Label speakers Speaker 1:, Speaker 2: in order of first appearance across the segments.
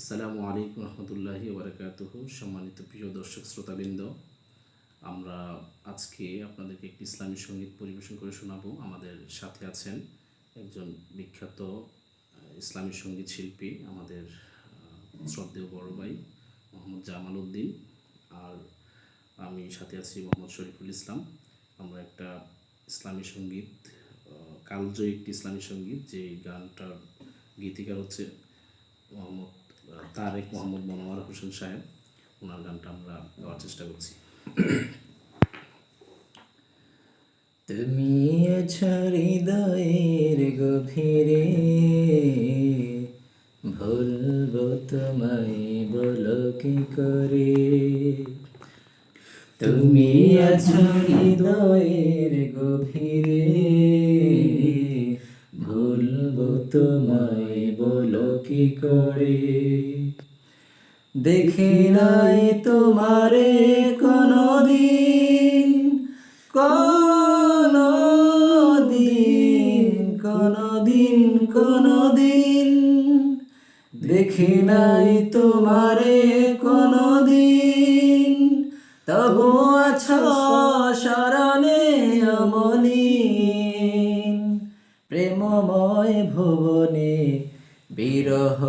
Speaker 1: আসসালামু আলাইকুম রহমতুল্লাহি ওবরাকাতুহ। সম্মানিত প্রিয় দর্শক শ্রোতাবৃন্দ, আমরা আজকে আপনাদেরকে একটি ইসলামী সংগীত পরিবেশন করে শোনাবো। আমাদের সাথে আছেন একজন বিখ্যাত ইসলামী সংগীত শিল্পী আমাদের শ্রদ্ধেয় বড় ভাই মোহাম্মদ জামাল উদ্দিন আর আমি সাথে আছি মোহাম্মদ শরীফুল ইসলাম। আমরা একটা ইসলামী সংগীত কালজয়ী একটি ইসলামী সংগীত যে গানটার গীতিকার হচ্ছে মোহাম্মদ তারেক মোহাম্মদ মনোয়ার হোসেন সাহেব ওনার গানটা আমরা গাওয়ার চেষ্টা করছি।
Speaker 2: তুমি আছো হৃদয়ের গভীরে ভুলবো তোমায় বলো কি করে? তুমি আছো হৃদয়ের গভীরে ভুলবো তোমায় কি করে? দেখি নাই তোমারে কোনদিন কোনদিন কোনদিন কোনদিন। দেখি নাই তোমারে কোনদিন, তবু আছো শরণে অমলিন। প্রেমময় ভুবনে বিরহ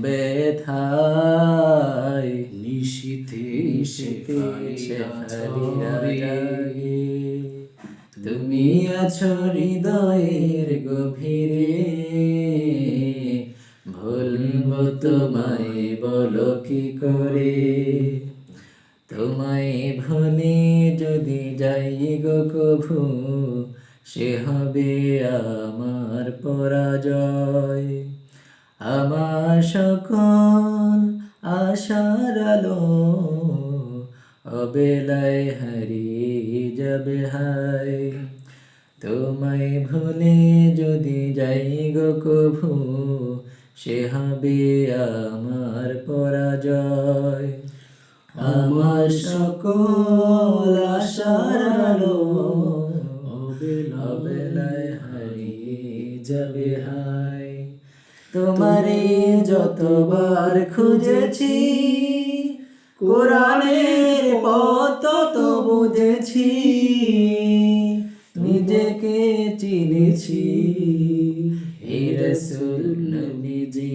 Speaker 2: ব্যথায়
Speaker 1: নিশীথে।
Speaker 2: তুমি আছো হৃদয়ের গভীরে। ভুলবো তোমায় বলো কি করে? তোমায় ভুলে যদি যাই গো কভু সে হবে আমার পরাজয়। সকল আশার আলো অবেলায় হারিয়ে যাবে হায়। তোমায় ভুলে যদি যাই গো কভু, সে হবে আমার পরাজয়। আমার সকল আশার আলো অবেলায় হারিয়ে যাবে হায়। তোমারে যতবার খুঁজেছি কোরআনের কত তো বুঝেছি নিজেকে চিনেছি। এই রসুল নবীজি